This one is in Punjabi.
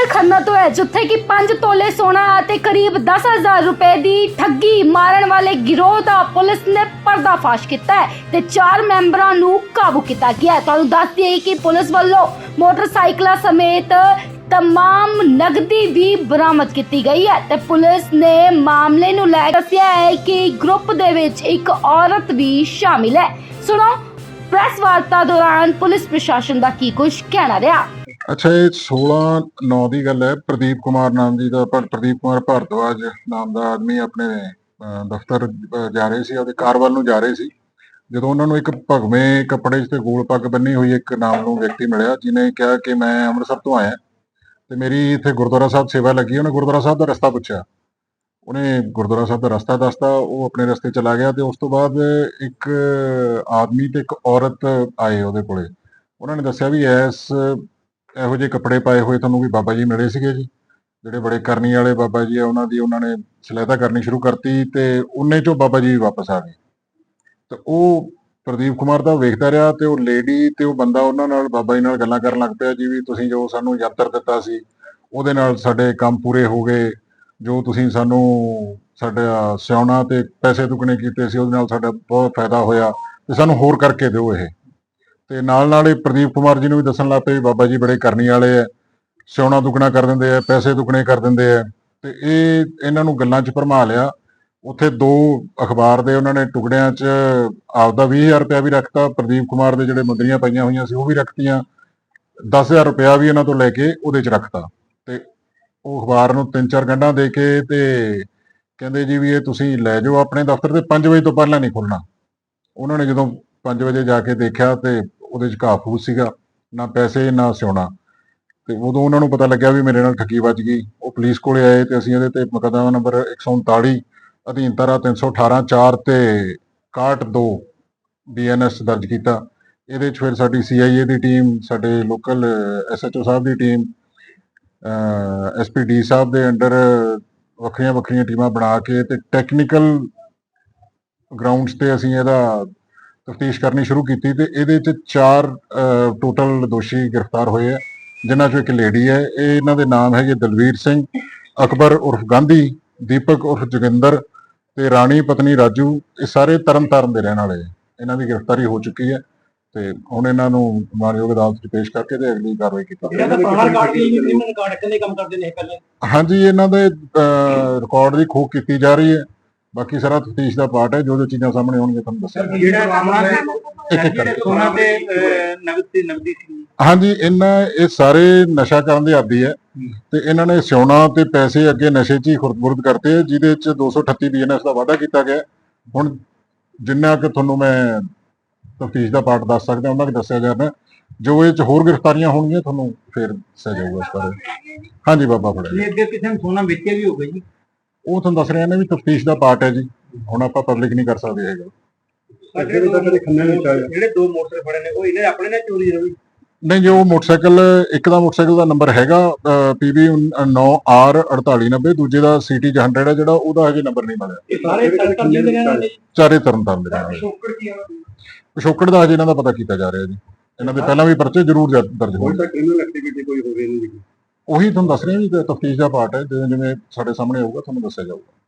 ਮਾਮਲਾ ਖੰਨਾ ਤੋਂ ਹੈ, ਜਿੱਥੇ ਕਿ 5 ਤੋਲੇ ਸੋਨਾ ਅਤੇ ਕਰੀਬ 10000 ਰੁਪਏ ਦੀ ਠੱਗੀ ਮਾਰਨ ਵਾਲੇ ਗਿਰੋਹ ਦਾ ਪੁਲਿਸ ਨੇ ਪਰਦਾਫਾਸ਼ ਕੀਤਾ ਹੈ ਤੇ ਚਾਰ ਮੈਂਬਰਾਂ ਨੂੰ ਕਾਬੂ ਕੀਤਾ ਗਿਆ ਹੈ। ਤੁਹਾਨੂੰ ਦੱਸ ਦਈਏ ਕਿ ਪੁਲਿਸ ਵੱਲੋਂ ਮੋਟਰਸਾਈਕਲਾਂ ਸਮੇਤ ਤਮਾਮ ਨਗਦੀ ਵੀ ਬਰਾਮਦ ਕੀਤੀ ਗਈ ਹੈ ਤੇ ਪੁਲਿਸ ਨੇ ਮਾਮਲੇ ਨੂੰ ਲੈ ਕੇ ਦੱਸਿਆ ਹੈ ਕਿ ਗਰੁੱਪ ਦੇ ਵਿੱਚ ਇੱਕ ਔਰਤ ਵੀ ਸ਼ਾਮਿਲ ਹੈ। ਸੁਣੋ, ਪ੍ਰੈਸ ਵਾਰਤਾ ਦੌਰਾਨ ਪੁਲਿਸ ਪ੍ਰਸ਼ਾਸਨ ਦਾ ਕੀ ਕੁਝ ਕਹਿਣਾ ਰਿਹਾ? ਅੱਛਾ ਇਹ 16 9 ਦੀ ਗੱਲ ਹੈ। ਪ੍ਰਦੀਪ ਕੁਮਾਰ ਨਾਮ ਜੀ ਦਾ ਪਰ- ਪ੍ਰਦੀਪ ਕੁਮਾਰ ਭਾਰਦਵਾਜ ਨਾਮ ਦਾ ਆਦਮੀ ਆਪਣੇ ਅਹ, ਦਫ਼ਤਰ ਅਹ, ਜਾ ਰਹੇ ਸੀ ਉਹਦੇ ਕਾਰ ਵੱਲ ਨੂੰ ਜਾ ਰਹੇ ਸੀ। ਜਦੋਂ ਉਹਨਾਂ ਨੂੰ ਇੱਕ ਭਗਵੇਂ ਕੱਪੜੇ 'ਚ ਤੇ ਗੋਲ ਪੱਗ ਬੰਨੀ ਹੋਈ ਇੱਕ ਨਾਮ ਨੂੰ ਵਿਅਕਤੀ ਮਿਲਿਆ ਜਿਨੇ ਕਿਹਾ ਕਿ ਮੈਂ ਅੰਮ੍ਰਿਤਸਰ ਤੋਂ ਆਇਆ। ਤੇ ਮੇਰੀ ਇੱਥੇ ਗੁਰਦੁਆਰਾ ਸਾਹਿਬ ਸੇਵਾ ਲੱਗੀ। ਉਹਨੇ ਗੁਰਦੁਆਰਾ ਸਾਹਿਬ ਦਾ ਰਸਤਾ ਪੁੱਛਿਆ। ਉਹਨੇ ਗੁਰਦੁਆਰਾ ਸਾਹਿਬ ਦਾ ਰਸਤਾ ਦੱਸਤਾ। ਉਹ ਆਪਣੇ ਰਸਤੇ ਚਲਾ ਗਿਆ ਤੇ ਉਸ ਤੋਂ ਬਾਅਦ ਇੱਕ ਆਦਮੀ ਤੇ ਇੱਕ ਔਰਤ ਆਏ ਉਹਦੇ ਕੋਲੇ। ਉਹਨਾਂ ਨੇ ਦੱਸਿਆ ਵੀ ਇਸ ਇਹੋ ਜਿਹੇ ਕੱਪੜੇ ਪਾਏ ਹੋਏ ਤੁਹਾਨੂੰ ਵੀ ਬਾਬਾ ਜੀ ਮਿਲੇ ਸੀਗੇ ਜੀ। ਜਿਹੜੇ ਬੜੇ ਕਰਨੀ ਵਾਲੇ ਬਾਬਾ ਜੀ ਆ, ਉਹਨਾਂ ਦੀ ਉਹਨਾਂ ਨੇ ਸਲਾਹਤਾ ਕਰਨੀ ਸ਼ੁਰੂ ਕਰਤੀ ਤੇ ਉਹਨੇ ਚੋਂ ਬਾਬਾ ਜੀ ਵਾਪਸ ਆ ਗਏ। ਤੇ ਉਹ ਪ੍ਰਦੀਪ ਕੁਮਾਰ ਦਾ ਵੇਖਦਾ ਰਿਹਾ ਤੇ ਉਹ ਲੇਡੀ ਤੇ ਉਹ ਬੰਦਾ ਉਹਨਾਂ ਨਾਲ ਬਾਬਾ ਜੀ ਨਾਲ ਗੱਲਾਂ ਕਰਨ ਲੱਗ ਪਿਆ ਜੀ ਵੀ ਤੁਸੀਂ ਜੋ ਸਾਨੂੰ ਯੰਤਰ ਦਿੱਤਾ ਸੀ, ਉਹਦੇ ਨਾਲ ਸਾਡੇ ਕੰਮ ਪੂਰੇ ਹੋ ਗਏ। ਜੋ ਤੁਸੀਂ ਸਾਨੂੰ ਸਾਡਾ ਸਿਆਉਣਾ ਤੇ ਪੈਸੇ ਦੁੱਗਣੇ ਕੀਤੇ ਸੀ, ਉਹਦੇ ਨਾਲ ਸਾਡਾ ਬਹੁਤ ਫਾਇਦਾ ਹੋਇਆ ਤੇ ਸਾਨੂੰ ਹੋਰ ਕਰਕੇ ਦਿਓ ਇਹ। ਤੇ ਨਾਲ ਨਾਲ ਇਹ ਪ੍ਰਦੀਪ ਕੁਮਾਰ ਜੀ ਨੂੰ ਵੀ ਦੱਸਣ ਲੱਗ ਪਏ ਵੀ ਬਾਬਾ ਜੀ ਬੜੇ ਕਰਨੀ ਵਾਲੇ ਆ, ਸਿਉਣਾ ਦੁੱਗਣਾ ਕਰ ਦਿੰਦੇ ਆ, ਪੈਸੇ ਦੁੱਗਣੇ ਕਰ ਦਿੰਦੇ ਆ, ਤੇ ਇਹ ਇਹਨਾਂ ਨੂੰ ਗੱਲਾਂ 'ਚ ਭਰਮਾ ਲਿਆ। ਉੱਥੇ ਦੋ ਅਖਬਾਰ ਦੇ ਉਹਨਾਂ ਨੇ ਟੁਕੜਿਆਂ 'ਚ ਆਪਦਾ 20000 ਰੁਪਇਆ ਵੀ ਰੱਖਤਾ, ਪ੍ਰਦੀਪ ਕੁਮਾਰ ਦੇ ਜਿਹੜੇ ਮੁੰਦਰੀਆਂ ਪਈਆਂ ਹੋਈਆਂ ਸੀ ਉਹ ਵੀ ਰੱਖਤੀਆਂ 10000 ਰੁਪਇਆ ਵੀ ਇਹਨਾਂ ਤੋਂ ਲੈ ਕੇ ਉਹਦੇ 'ਚ ਰੱਖਤਾ। ਤੇ ਉਹ ਅਖਬਾਰ ਨੂੰ ਤਿੰਨ ਚਾਰ ਗੰਢਾਂ ਦੇ ਕੇ ਤੇ ਕਹਿੰਦੇ ਜੀ ਵੀ ਇਹ ਤੁਸੀਂ ਲੈ ਜਾਓ ਆਪਣੇ ਦਫ਼ਤਰ ਤੇ 5 ਵਜੇ ਤੋਂ ਪਹਿਲਾਂ ਨਹੀਂ ਖੁੱਲਣਾ ਉਹਨਾਂ ਨੇ ਜਦੋਂ 5 ਵਜੇ ਜਾ ਕੇ ਦੇਖਿਆ ਤੇ ਉਹਦੇ 'ਚ ਘਾਹ ਫੂਸ ਸੀਗਾ, ਨਾ ਪੈਸੇ, ਨਾ ਸਿਉਣਾ। ਤੇ ਉਦੋਂ ਉਹਨਾਂ ਨੂੰ ਪਤਾ ਲੱਗਿਆ ਵੀ ਮੇਰੇ ਨਾਲ ਠੱਗੀ ਵੱਜ ਗਈ। ਉਹ ਪੁਲਿਸ ਕੋਲੇ ਆਏ ਤੇ ਅਸੀਂ ਇਹਦੇ ਤੇ ਮੁਕੱਦਮਾ ਨੰਬਰ 139 ਅਧੀਨ ਧਾਰਾ 318 4 ਤੇ 62 ਬੀਐਨਐਸ ਦਰਜ ਕੀਤਾ। ਇਹਦੇ 'ਚ ਫਿਰ ਸਾਡੀ ਸੀਆਈਏ ਦੀ ਟੀਮ, ਸਾਡੇ ਲੋਕਲ ਐਸਐਚਓ ਸਾਹਿਬ ਦੀ ਟੀਮ ਐਸਪੀਡੀ ਸਾਹਿਬ ਦੇ ਅੰਡਰ ਵੱਖਰੀਆਂ ਵੱਖਰੀਆਂ ਟੀਮਾਂ ਬਣਾ ਕੇ ਤੇ ਟੈਕਨੀਕਲ ਗਰਾਊਂਡਸ ਤੇ ਅਸੀਂ ਇਹਦਾ ਤਫਤੀਸ਼ ਕਰਨੀ ਸ਼ੁਰੂ ਕੀਤੀ ਤੇ ਇਹਦੇ 'ਚ ਚਾਰ ਟੋਟਲ ਦੋਸ਼ੀ ਗ੍ਰਿਫਤਾਰ ਹੋਏ ਆ ਜਿਨ੍ਹਾਂ 'ਚੋਂ ਇੱਕ ਲੇਡੀ ਹੈ। ਇਹ ਇਹਨਾਂ ਦੇ ਨਾਮ ਹੈਗੇ ਦਲਵੀਰ ਸਿੰਘ ਅਕਬਰ ਉਰਫ ਗਾਂਧੀ ਦੀਪਕ ਉਰਫ ਜੋਗਿੰਦਰ ਤੇ ਰਾਣੀ ਪਤਨੀ ਰਾਜੂ। ਇਹ ਸਾਰੇ ਤਰਨਤਾਰਨ ਦੇ ਰਹਿਣ ਵਾਲੇ ਇਹਨਾਂ ਦੀ ਗ੍ਰਿਫਤਾਰੀ ਹੋ ਚੁੱਕੀ ਹੈ ਤੇ ਹੁਣ ਇਹਨਾਂ ਨੂੰ ਮਾਨਯੋਗ ਅਦਾਲਤ 'ਚ ਪੇਸ਼ ਕਰਕੇ ਤੇ ਅਗਲੀ ਕਾਰਵਾਈ ਕੀਤੀ ਜਾਵੇਗੀ ਹਾਂਜੀ ਇਹਨਾਂ ਦੇ ਰਿਕਾਰਡ ਦੀ ਖੋਖ ਕੀਤੀ ਜਾ ਰਹੀ ਹੈ। ਬਾਕੀ ਸਾਰਾ ਤਫਤੀਸ਼ ਦਾ ਪਾਰਟ ਹੈ ਜੋ ਜੋ ਚੀਜ਼ਾਂ ਸਾਹਮਣੇ ਆਉਣਗੀਆਂ ਤੁਹਾਨੂੰ ਦੱਸਿਆ ਜਾਵੇਗਾ। ਜਿਹੜਾ ਮਾਮਲਾ ਹੈ ਇੱਕ ਇੱਕ ਕਰਕੇ। ਸੋਨਾ ਤੇ ਨਗਦ ਤੇ ਨਗਦੀ ਸੀ। ਹਾਂਜੀ ਇਹਨਾਂ ਇਹ ਸਾਰੇ ਨਸ਼ਾ ਕਰਨ ਦੇ ਆਦੀ ਹੈ। ਤੇ ਇਹਨਾਂ ਨੇ ਸਿਉਣਾ ਤੇ ਪੈਸੇ ਅੱਗੇ ਨਸ਼ੇ 'ਚ ਹੀ ਖੁਰਦ-ਬੁਰਦ ਕਰਤੇ ਜਿਹਦੇ 'ਚ 238 ਬੀਐਨਐਸ ਦਾ ਵਾਅਦਾ ਕੀਤਾ ਗਿਆ। ਹੁਣ ਜਿੰਨਾ ਕਿ ਤੁਹਾਨੂੰ ਮੈਂ ਤਫਤੀਸ਼ ਦਾ ਪਾਰਟ ਦੱਸ ਸਕਦਾ ਉਹਨਾਂ ਕਿ ਦੱਸਿਆ ਜਾਣਾ ਜੋ ਇਹ 'ਚ ਹੋਰ ਗ੍ਰਿਫਤਾਰੀਆਂ ਹੋਣਗੀਆਂ ਤੁਹਾਨੂੰ ਫਿਰ ਦੱਸਿਆ ਜਾਊਗਾ ਇਸ ਬਾਰੇ। ਹਾਂਜੀ ਬਾਬਾ ਇਹ ਅੱਗੇ ਕਿਸੇ ਨੂੰ ਸੋਨਾ ਵੇਚਿਆ ਵੀ ਹੋਊਗਾ ਜੀ। ਉਹ ਤੁਹਾਨੂੰ ਦੱਸ ਰਿਹਾ ਨੇ ਵੀ ਤਫਤੀਸ਼ ਦਾ ਪਾਰਟ ਹੈ ਜੀ। ਹੁਣ ਆਪਾਂ ਪਬਲਿਕ ਨਹੀਂ ਕਰ ਸਕਦੇ ਹੈਗਾ। ਜਿਹੜੇ ਦੋ ਮੋਟਰਸਾਈਕਲ ਫੜੇ ਨੇ ਉਹ ਇਹਨੇ ਆਪਣੇ ਨਾਲ ਚੋਰੀ ਹੋਈ ਨਹੀਂ ਜੋ ਮੋਟਰਸਾਈਕਲ ਇੱਕ ਦਾ ਮੋਟਰਸਾਈਕਲ ਦਾ ਨੰਬਰ ਹੈਗਾ PB 9R4890 ਦੂਜੇ ਦਾ CT 100 ਹੈ ਜਿਹੜਾ ਉਹਦਾ ਹਜੇ ਨੰਬਰ ਨਹੀਂ ਮਿਲਿਆ। ਇਹ ਸਾਰੇ ਤਰਤਨ ਦੇ ਰਹਿਣ ਵਾਲੇ ਚਾਰੇ ਤਰਨਤਾਰਨ ਦੇ ਰਹਿਣ ਵਾਲੇ ਕੀ ਦਾ ਹਜੇ ਇਹਨਾਂ ਦਾ ਪਤਾ ਕੀਤਾ ਜਾ ਰਿਹਾ ਜੀ। ਇਹਨਾਂ ਦੇ ਪਹਿਲਾਂ ਵੀ ਪਰਚੇ ਜ਼ਰੂਰ ਦਰ- ਦਰਜ ਹੋਏ। ਤੱਕ ਕ੍ਰਿਮੀਨਲ ਐਕਟੀਵਿਟੀ ਕੋਈ ਹੋਵੇ ਨਹੀਂ ਉਹੀ ਤੁਹਾਨੂੰ ਦੱਸ ਰਿਹਾ ਵੀ ਤਫਤੀਸ਼ ਦਾ ਪਾਰਟ ਹੈ, ਜਿਵੇਂ ਜਿਵੇਂ ਸਾਡੇ ਸਾਹਮਣੇ ਆਊਗਾ, ਤੁਹਾਨੂੰ ਦੱਸਿਆ ਜਾਊਗਾ।